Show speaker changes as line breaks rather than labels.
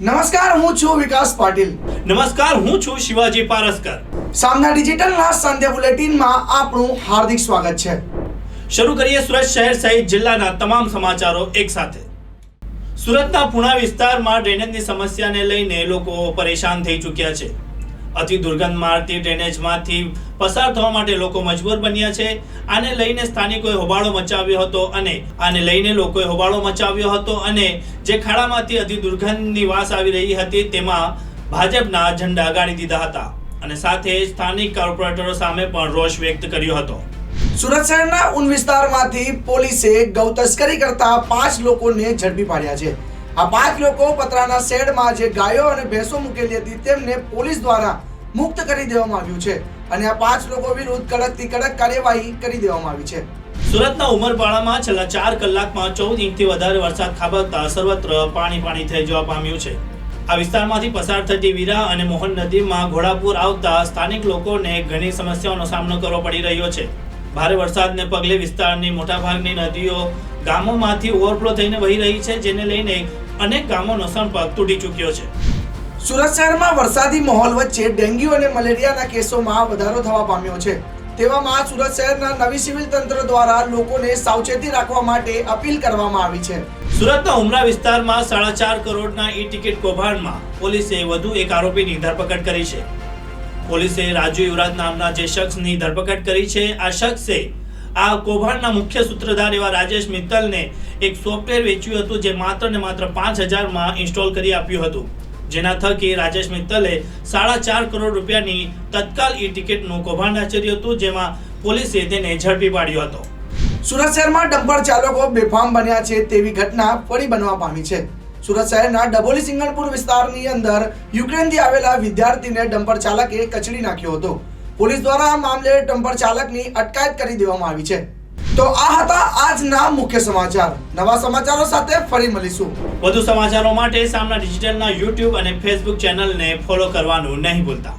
નમસ્કાર હું છું વિકાસ પાટીલ.
નમસ્કાર હું છું શિવાજી પારસ્કર.
સામના ડિજિટલના સંધ્યા બુલેટિનમાં આપણું હાર્દિક સ્વાગત છે.
શરૂ કરીએ સુરત શહેર સહિત જિલ્લાના તમામ સમાચારો એક સાથે. સુરતના પુણા વિસ્તારમાં ડ્રેનેજની સમસ્યાને લઈને લોકો પરેશાન થઈ ચૂક્યા છે. અતિ દુર્ગંધ મારતી ડ્રેનેજમાંથી પસાર થવા માટે લોકો મજબૂર બન્યા છે. આને લઈને સ્થાનિકોએ હોબાળો મચાવ્યો હતો અને આને લઈને લોકોએ હોબાળો મચાવ્યો હતો અને જે ખાડામાંથી અતિ દુર્ગંધની વાસ આવી રહી હતી તેમાં ભાજપના ઝંડા ગાડી દીધા હતા અને સાથે સ્થાનિક કોર્પોરેટરો સામે પણ રોષ વ્યક્ત કર્યો હતો.
સુરત શહેરના ઉન વિસ્તારમાંથી પોલીસે ગૌ તસ્કરી કરતા પાંચ લોકોને ઝડપી પાડ્યા છે. આ પાંચ લોકો પતરાના શેડમાં જે ગાયો અને ભેંસો મૂકેલી હતી, તેમને પોલીસ દ્વારા મુક્ત કરી દેવામાં આવ્યું છે. અને આ પાંચ લોકો વિરુદ્ધ કડકથી કડક કાર્યવાહી કરી દેવામાં આવી છે.
સુરતના ઉમરપાડામાં છેલ્લા ચાર કલાકમાં ચૌદ ઇંચથી વધારે વરસાદ ખાબકતા સર્વત્ર પાણી પાણી થઈ જવા પામ્યું છે. આ વિસ્તારમાંથી પસાર થતી વીરા અને મોહન નદીમાં ઘોડાપુર આવતા સ્થાનિક લોકોને ઘણી સમસ્યાઓનો સામનો કરવો પડી રહ્યો છે. ભારે વરસાદને પગલે વિસ્તારની મોટાભાગની નદીઓ ગામોમાંથી ઓવરફ્લો થઈને વહી રહી છે જેને લઈને અનેક ગામોનો સંપર્ક તૂટી ચૂક્યો છે.
સુરત શહેરમાં વરસાદી માહોલ વચ્ચે ડેન્ગ્યુ અને મલેરિયાના કેસોમાં વધારો થવા પામ્યો છે. તેવામાં સુરત શહેરના નવી સિવિલ તંત્ર દ્વારા લોકોને સાવચેતી રાખવા માટે અપીલ કરવામાં આવી છે.
સુરતના ઉમરા વિસ્તારમાં સાડા ચાર કરોડના ઈ ટિકિટ કૌભાંડમાં પોલીસે વધુ એક આરોપીની ધરપકડ કરી છે. પોલીસે રાજુ યુવરાજ નામના જે શખ્સની ધરપકડ કરી છે. આ શખ્સે આ કૌભાંડના મુખ્ય સૂત્રધાર એવા રાજેશ મિત્તલને એક સોફ્ટવેર વેચ્યું હતું જે માત્ર ને માત્ર પાંચ હજારમાં ઇન્સ્ટોલ કરી આપ્યું હતું. જેના થકી રાજેશ મિત્તલે સાડા ચાર કરોડ રૂપિયાની તત્કાલ ઈ ટિકિટનું કૌભાંડ આચર્યું હતું, જેમાં પોલીસે તેને ઝડપી પાડ્યો હતો.
સુરત શહેરમાં ડમ્પર ચાલકો બેફામ બન્યા છે તેવી ઘટના ફરી બનવા પામી છે. સુરત શહેરના ડબોલી સિંગણપુર વિસ્તારની અંદર યુક્રેનથી આવેલા વિદ્યાર્થીને ડમ્પર ચાલકે કચડી નાખ્યો હતો. પોલીસ દ્વારા આ મામલે ડમ્પર ચાલકની અટકાયત કરી દેવામાં આવી છે. તો આ હતા આજના મુખ્ય સમાચાર. નવા સમાચારો સાથે ફરી મળીશું.
વધુ સમાચારો માટે સામના ડિજિટલના યુટ્યુબ અને ફેસબુક ચેનલને ફોલો કરવાનું નહીં ભૂલતા.